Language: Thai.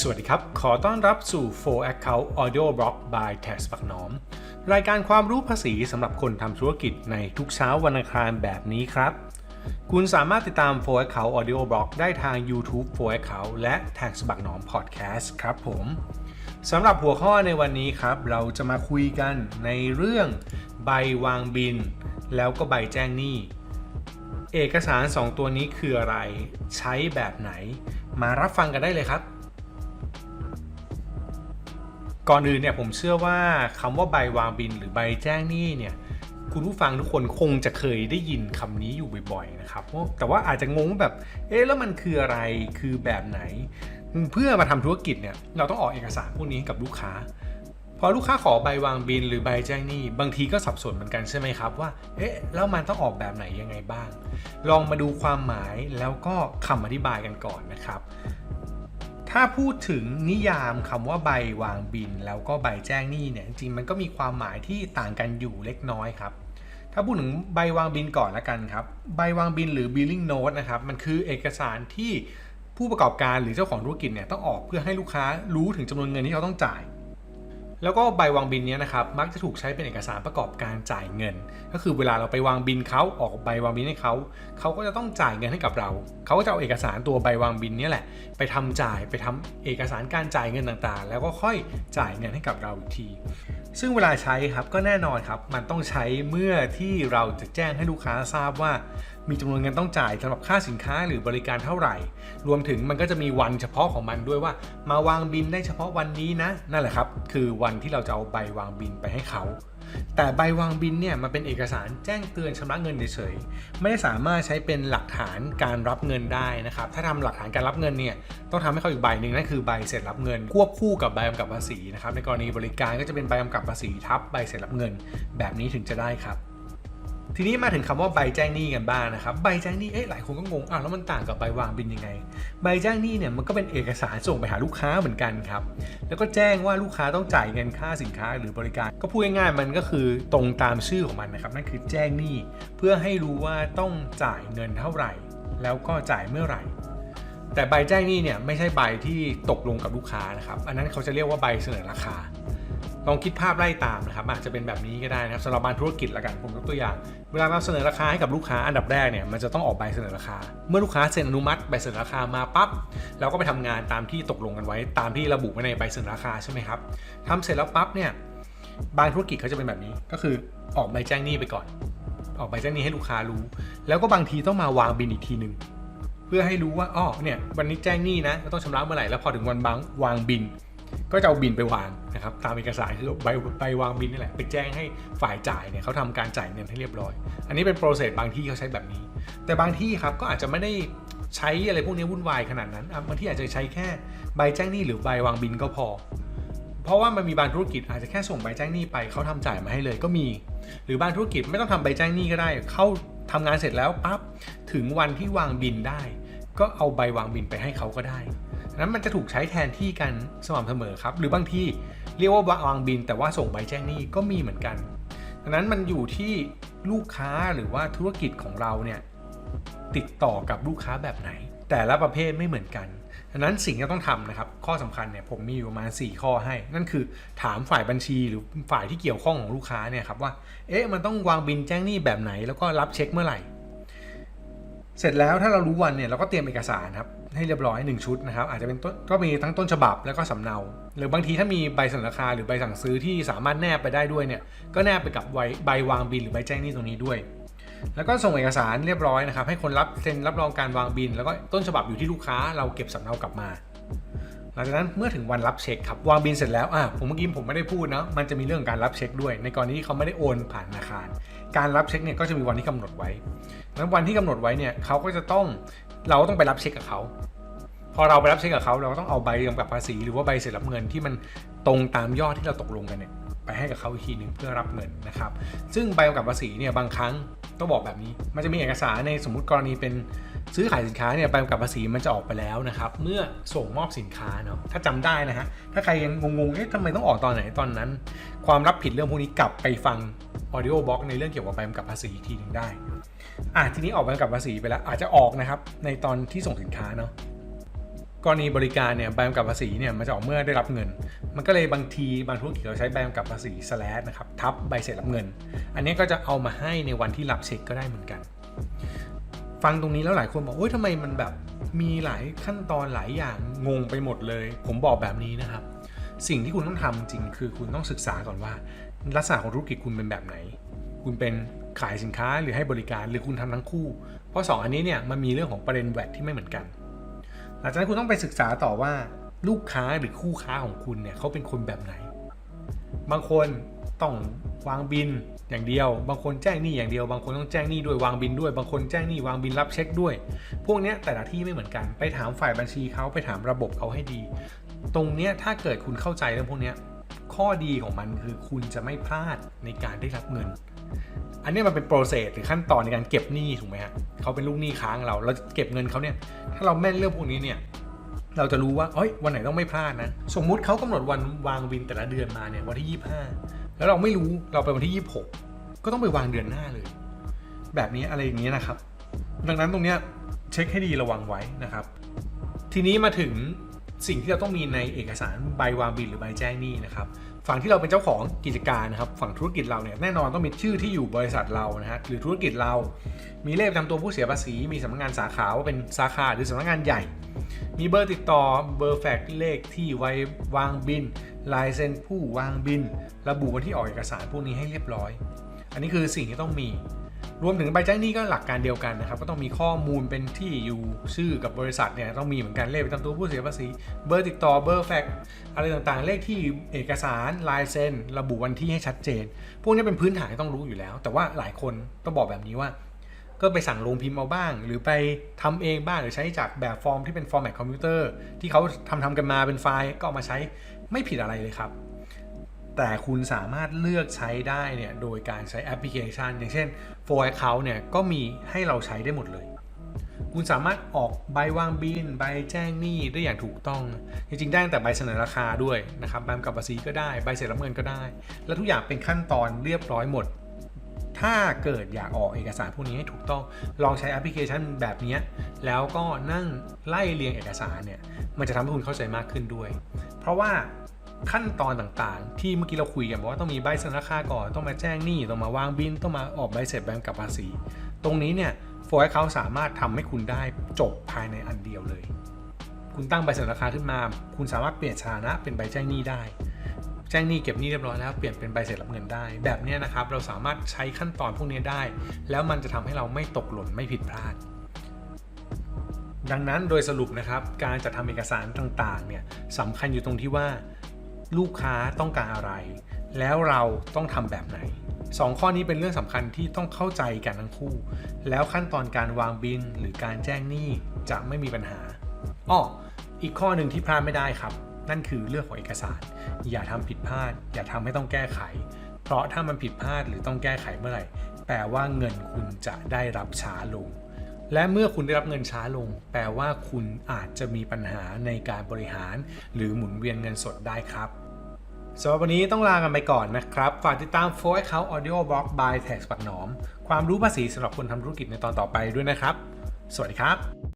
สวัสดีครับ ขอต้อนรับสู่ 4 Account Audio Blog by Tax ปักหนอม รายการความรู้ภาษีสำหรับคนทำธุรกิจในทุกเช้าวันอังคารแบบนี้ครับ คุณสามารถติดตาม 4 Account Audio Blog ได้ทาง YouTube 4 Account และ Tax ปักหนอม Podcast ครับผมสำหรับหัวข้อในวันนี้ครับ เราจะมาคุยกันในเรื่องใบวางบิน แล้วก็ใบแจ้งหนี้ เอกสาร 2 ตัวนี้คืออะไร ใช้แบบไหน มารับฟังกันได้เลยครับ ก่อนอื่นเนี่ยผมเชื่อว่าคำว่าใบวางบินหรือใบแจ้งหนี้เนี่ยคุณผู้ฟังทุกคนคงจะเคยได้ยินคำนี้อยู่บ่อยๆนะครับแต่ว่าอาจจะงงแบบเอ๊ะแล้วมันคืออะไรคือแบบไหน เพื่อมาทำธุรกิจเนี่ยเราต้องออกเอกสารพวกนี้ให้กับลูกค้าพอลูกค้าขอใบวางบินหรือใบแจ้งหนี้ บางทีก็สับสนเหมือนกันใช่ไหมครับว่า เอ๊ะ แล้วมันต้องออกแบบไหนยังไงบ้าง ลองมาดูความหมายแล้วก็คำอธิบายกันก่อนนะครับ ถ้าพูดถึงนิยามคำว่าใบวางบิน แล้วก็ใบแจ้งหนี้เนี่ยจริงมันก็มีความหมายที่ต่างกันอยู่เล็กน้อยครับ ถ้าพูดถึงใบวางบินก่อนละกันครับ ใบวางบินหรือ billing note นะครับ มันคือเอกสารที่ผู้ประกอบการหรือเจ้าของธุรกิจเนี่ยต้องออกเพื่อให้ลูกค้ารู้ถึงจำนวนเงินที่เขาต้องจ่าย แล้วก็ใบวางบินนี้นะครับมักจะถูกใช้เป็นเอกสารประกอบการจ่ายเงิน ก็คือเวลาเราไปวางบินเขาออกใบวางบินให้เขาเขาก็จะต้องจ่ายเงินให้กับเราเขาก็จะเอาเอกสารตัวใบวางบินนี้แหละ ไปทำจ่ายไปทำเอกสารการจ่ายเงินต่างๆ แล้วก็ค่อยจ่ายเงินให้กับเราอีกที ซึ่งเวลาใช้ครับก็แน่นอนครับ มันต้องใช้เมื่อที่เราจะแจ้งให้ลูกค้าทราบว่า มีจำนวนเงินต้องจ่ายสำหรับค่าสินค้าหรือบริการเท่าไหร่ รวมถึงมันก็จะมีวันเฉพาะของมันด้วยว่า มาวางบินได้เฉพาะวันนี้นะ นั่นแหละครับ คือวันที่เราจะเอาใบวางบินไปให้เขา แต่ใบวางบินเนี่ยมันเป็นเอกสารแจ้งเตือนชำระเงินเฉยๆ ไม่ได้สามารถใช้เป็นหลักฐานการรับเงินได้นะครับ ถ้าทำหลักฐานการรับเงินเนี่ยต้องทำให้เขาอีกใบหนึ่งนั่นคือใบเสร็จรับเงิน ควบคู่กับใบกำกับภาษีนะครับ ในกรณีบริการก็จะเป็นใบกำกับภาษีทับใบเสร็จรับเงิน แบบนี้ถึงจะได้ครับ ทีนี้มาถึงคำว่าใบแจ้งหนี้กันบ้างนะครับใบแจ้งหนี้เอ๊ะหลายคนก็งงอ้าวแล้วมันต่างกับใบวางบินยังไง ใบแจ้งหนี้เนี่ยมันก็เป็นเอกสารส่งไปหาลูกค้าเหมือนกันครับแล้วก็แจ้งว่าลูกค้าต้องจ่ายเงินค่าสินค้าหรือบริการ ก็พูดง่ายๆมันก็คือตรงตามชื่อของมันนะครับนั่นคือแจ้งหนี้เพื่อให้รู้ว่าต้องจ่ายเงินเท่าไหร่ แล้วก็จ่ายเมื่อไหร่แต่ใบแจ้งหนี้เนี่ยไม่ใช่ใบที่ตกลงกับลูกค้านะครับ อันนั้นเขาจะเรียกว่าใบเสนอราคา ลองคิดภาพไล่ตามนะครับอาจจะเป็นแบบนี้ก็ได้นะครับสำหรับบานธุรกิจละกันผมยกตัวอย่าง เวลาเราเสนอราคาให้กับลูกค้าอันดับแรกเนี่ยมันจะต้องออกใบเสนอราคา เมื่อลูกค้าเซ็นอนุมัติใบเสนอราคามาปั๊บเราก็ไปทำงานตามที่ตกลงกันไว้ ตามที่ระบุไว้ในใบเสนอราคาใช่ไหมครับทำเสร็จแล้วปั๊บเนี่ยบางธุรกิจเขาจะเป็นแบบนี้ก็คือออกใบแจ้งหนี้ไปก่อน ออกใบแจ้งหนี้ให้ลูกค้ารู้ แล้วก็บางทีต้องมาวางบินอีกทีหนึ่งเพื่อให้รู้ว่าอ๋อเนี่ยวันนี้แจ้งหนี้นะต้องชำระเมื่อไหร่แล้วพอถึงวันบางวางบิน ก็จะเอาบินไปวางนะครับตามเอกสารคือใบใบวางบินนี่แหละไปแจ้งให้ฝ่ายจ่ายเนี่ยเขาทำการจ่ายเงินให้เรียบร้อย อันนี้เป็นโปรเซสบางที่เขาใช้แบบนี้ แต่บางที่ครับก็อาจจะไม่ได้ใช้อะไรพวกนี้วุ่นวายขนาดนั้นบางที่อาจจะใช้แค่ใบแจ้งหนี้หรือใบวางบินก็พอ เพราะว่ามันมีบางธุรกิจอาจจะแค่ส่งใบแจ้งหนี้ไปเขาทำจ่ายมาให้เลยก็มี หรือบางธุรกิจไม่ต้องทำใบแจ้งหนี้ก็ได้ เข้าทำงานเสร็จแล้วปั๊บถึงวันที่วางบินได้ ก็เอาใบวางบินไปให้เขาก็ได้ นั้นมันจะถูกใช้แทนที่กันสม่ำเสมอครับ หรือบางที่เรียกว่าวางบิน แต่ว่าส่งใบแจ้งหนี้ก็มีเหมือนกันดังนั้นมันอยู่ที่ลูกค้าหรือว่าธุรกิจของเราเนี่ยติดต่อกับลูกค้าแบบไหน แต่ละประเภทไม่เหมือนกันดังนั้นสิ่งที่ต้องทำนะครับ ข้อสำคัญเนี่ยผมมีอยู่ประมาณ4ข้อให้ นั่นคือถามฝ่ายบัญชีหรือฝ่ายที่เกี่ยวข้องของลูกค้าเนี่ยครับว่า เอ๊ะมันต้องวางบินแจ้งหนี้แบบไหน แล้วก็รับเช็คเมื่อไหร่ เสร็จแล้วถ้าเรารู้วันเนี่ยเราก็เตรียมเอกสารครับ ให้เรียบร้อย 1 ชุดนะครับอาจจะเป็นต้นก็มีทั้งต้นฉบับแล้วก็สำเนา หรือบางทีถ้ามีใบเสนอราคาหรือใบสั่งซื้อที่สามารถแนบไปได้ด้วยเนี่ยก็แนบไปกับใบใบวางบินหรือใบแจ้งหนี้ตรงนี้ด้วย แล้วก็ส่งเอกสารเรียบร้อยนะครับให้คนรับเซ็นรับรองการวางบิน แล้วก็ต้นฉบับอยู่ที่ลูกค้าเราเก็บสำเนากลับมาหลังจากนั้นเมื่อถึงวันรับเช็คครับวางบินเสร็จแล้วอะผมเมื่อกี้ผมไม่ได้พูดนะมันจะมีเรื่องการรับเช็คด้วย ในกรณีที่เขาไม่ได้โอนผ่านธนาคาร การรับเช็คเนี่ยก็จะมีวันที่กำหนดไว้แล้ววันที่กำหนดไว้เนี่ยเขาก็จะต้องเราต้องไปรับเช็คกับเขาพอเราไปรับเช็คกับเขาเราก็ต้องเอาใบกำกับภาษีหรือว่าใบเสร็จรับเงินที่มันตรงตามยอดที่เราตกลงกันเนี่ยไปให้กับเขาอีกทีหนึ่งเพื่อรับเงินนะครับ ซึ่งใบกำกับภาษีเนี่ยบางครั้ง ต้องบอกแบบนี้ มันจะมีเอกสารในสมมติกรณีเป็นซื้อขายสินค้าเนี่ยใบกำกับภาษีมันจะออกไปแล้วนะครับ เมื่อส่งมอบสินค้าเนาะถ้าจำได้นะฮะถ้าใครยังงงๆเอ๊ะทำไมต้องออกตอนไหนตอนนั้น ความรับผิดเรื่องพวกนี้กลับไปฟังออดิโอบล็อกในเรื่องเกี่ยวกับใบกำกับภาษีอีกทีหนึ่งได้อะทีนี้ออกใบกำกับภาษีไปแล้วอาจจะออกนะครับในตอนที่ส่งสินค้าเนาะ กรณีบริการเนี่ยใบกำกับภาษีเนี่ยมันจะออกเมื่อได้รับเงิน มันก็เลยบางทีบางธุรกิจเราใช้ใบกำกับภาษี slash นะครับทับใบเสร็จรับเงิน อันนี้ก็จะเอามาให้ในวันที่รับเช็คก็ได้เหมือนกัน ฟังตรงนี้แล้วหลายคนบอกโอ้ยทำไมมันแบบมีหลายขั้นตอนหลายอย่างงงไปหมดเลย ผมบอกแบบนี้นะครับ สิ่งที่คุณต้องทำจริงคือคุณต้องศึกษาก่อนว่า ลักษณะของธุรกิจคุณเป็นแบบไหน คุณเป็นขายสินค้าหรือให้บริการหรือคุณทำทั้งคู่ เพราะสองอันนี้เนี่ยมันมีเรื่องของประเด็นแวดที่ไม่เหมือนกัน หลังจากนั้นคุณต้องไปศึกษาต่อว่าลูกค้าหรือคู่ค้าของคุณเนี่ยเขาเป็นคนแบบไหน บางคนต้องวางบินอย่างเดียว บางคนแจ้งหนี้อย่างเดียว บางคนต้องแจ้งหนี้ด้วยวางบินด้วย บางคนแจ้งหนี้วางบินรับเช็คด้วย พวกนี้แต่ละที่ไม่เหมือนกัน ไปถามฝ่ายบัญชีเขาไปถามระบบเขาให้ดี ตรงเนี้ยถ้าเกิดคุณเข้าใจเรื่องพวกนี้ข้อดีของมันคือคุณจะไม่พลาดในการได้รับเงิน อันนี้มันเป็นโปรเซสหรือขั้นตอนในการเก็บหนี้ถูกไหมฮะเขาเป็นลูกหนี้ค้างเรา เราเก็บเงินเขาเนี่ย ถ้าเราแม่นเรื่องพวกนี้เนี่ย เราจะรู้ว่าเอ้ย วันไหนต้องไม่พลาดนะ สมมุติเขากำหนดวันวางบินแต่ละเดือนมาเนี่ยวันที่ 25 แล้วเราไม่รู้ เราไปวันที่ 26 ก็ต้องไปวางเดือนหน้าเลย แบบนี้อะไรอย่างนี้นะครับ ดังนั้นตรงเนี้ยเช็คให้ดีระวังไว้นะครับ ทีนี้มาถึง สิ่งที่เราต้องมีในเอกสารใบวางบินหรือใบแจ้งหนี้นะครับฝั่งที่เราเป็นเจ้าของกิจการนะครับฝั่งธุรกิจเราเนี่ยแน่นอนต้องมีชื่อที่อยู่บริษัทเรานะฮะหรือธุรกิจเรา มีเลขประจำตัวผู้เสียภาษี มีสำนักงานสาขาว่าเป็นสาขาหรือสำนักงานใหญ่ มีเบอร์ติดต่อเบอร์แฟกซ์เลขที่ไว้วางบินลายเซ็นผู้วางบิน ระบุวันที่ออกเอกสารพวกนี้ให้เรียบร้อย อันนี้คือสิ่งที่ต้องมี รวมถึงใบแจ้งหนี้ก็หลักการเดียวกันนะครับ ก็ต้องมีข้อมูลเป็นที่อยู่ชื่อกับบริษัทเนี่ยต้องมีเหมือนกันเลขประจำตัวผู้เสียภาษี เบอร์ติดต่อเบอร์แฟกซ์อะไรต่างๆ เลขที่เอกสารลายเซ็นระบุวันที่ให้ชัดเจน พวกนี้เป็นพื้นฐานที่ต้องรู้อยู่แล้ว แต่ว่าหลายคนต้องบอกแบบนี้ว่า ก็ไปสั่งลงพิมพ์เอาบ้าง หรือไปทำเองบ้างหรือใช้จากแบบฟอร์มที่เป็นฟอร์แมตคอมพิวเตอร์ที่เขาทำทำกันมาเป็นไฟล์ก็เอามาใช้ไม่ผิดอะไรเลยครับ แต่คุณสามารถเลือกใช้ได้เนี่ยโดยการใช้แอปพลิเคชัน อย่างเช่น For Account เนี่ยก็มีให้เราใช้ได้หมดเลย คุณสามารถออกใบวางบิน ใบแจ้งหนี้ได้อย่างถูกต้อง จริงๆ ได้ตั้งแต่ใบเสนอราคาด้วยนะครับใบกับภาษีก็ได้ใบเสร็จรับเงินก็ได้ และทุกอย่างเป็นขั้นตอนเรียบร้อยหมด ถ้าเกิดอยากออกเอกสารพวกนี้ให้ถูกต้องลองใช้แอปพลิเคชันแบบนี้แล้วก็นั่งไล่เรียงเอกสารเนี่ยมันจะทำให้คุณเข้าใจมากขึ้นด้วย เพราะว่า ขั้นตอนต่างๆ ที่เมื่อกี้เราคุยกันบอกว่าต้องมีใบเสนอราคาก่อน ต้องมาแจ้งหนี้ ต้องมาวางบิน ต้องมาออกใบเสร็จแบงกับภาษี ตรงนี้เนี่ยโฟร์เขาสามารถทำให้คุณได้จบภายในอันเดียวเลย คุณตั้งใบเสนอราคาขึ้นมา คุณสามารถเปลี่ยนสถานะเป็นใบแจ้งหนี้ได้ แจ้งหนี้เก็บหนี้เรียบร้อยแล้ว เปลี่ยนเป็นใบเสร็จรับเงินได้ แบบนี้นะครับ เราสามารถใช้ขั้นตอนพวกนี้ได้ แล้วมันจะทำให้เราไม่ตกหล่นไม่ผิดพลาดดังนั้นโดยสรุปนะครับการจัดทำเอกสารต่างๆเนี่ยสำคัญอยู่ตรงที่ว่า ลูกค้าต้องการอะไร แล้วเราต้องทำแบบไหนสองข้อนี้เป็นเรื่องสำคัญที่ต้องเข้าใจกันทั้งคู่ แล้วขั้นตอนการวางบินหรือการแจ้งหนี้จะไม่มีปัญหาอ้ออีกข้อหนึ่งที่พลาดไม่ได้ครับ นั่นคือเรื่องของเอกสาร อย่าทำผิดพลาด อย่าทำให้ต้องแก้ไข เพราะถ้ามันผิดพลาดหรือต้องแก้ไขเมื่อไหร่แปลว่าเงินคุณจะได้รับช้าลง และเมื่อคุณได้รับเงินช้าลง แปลว่าคุณอาจจะมีปัญหาในการบริหาร หรือหมุนเวียนเงินสดได้ครับ สำหรับวันนี้ต้องลากันไปก่อนนะครับ ฝากติดตาม f o r Account Audio Blog by Tax ปักหนอม ความรู้ภาษีสำหรับคนทำธุรกิจในตอนต่อไปด้วยนะครับ สวัสดีครับ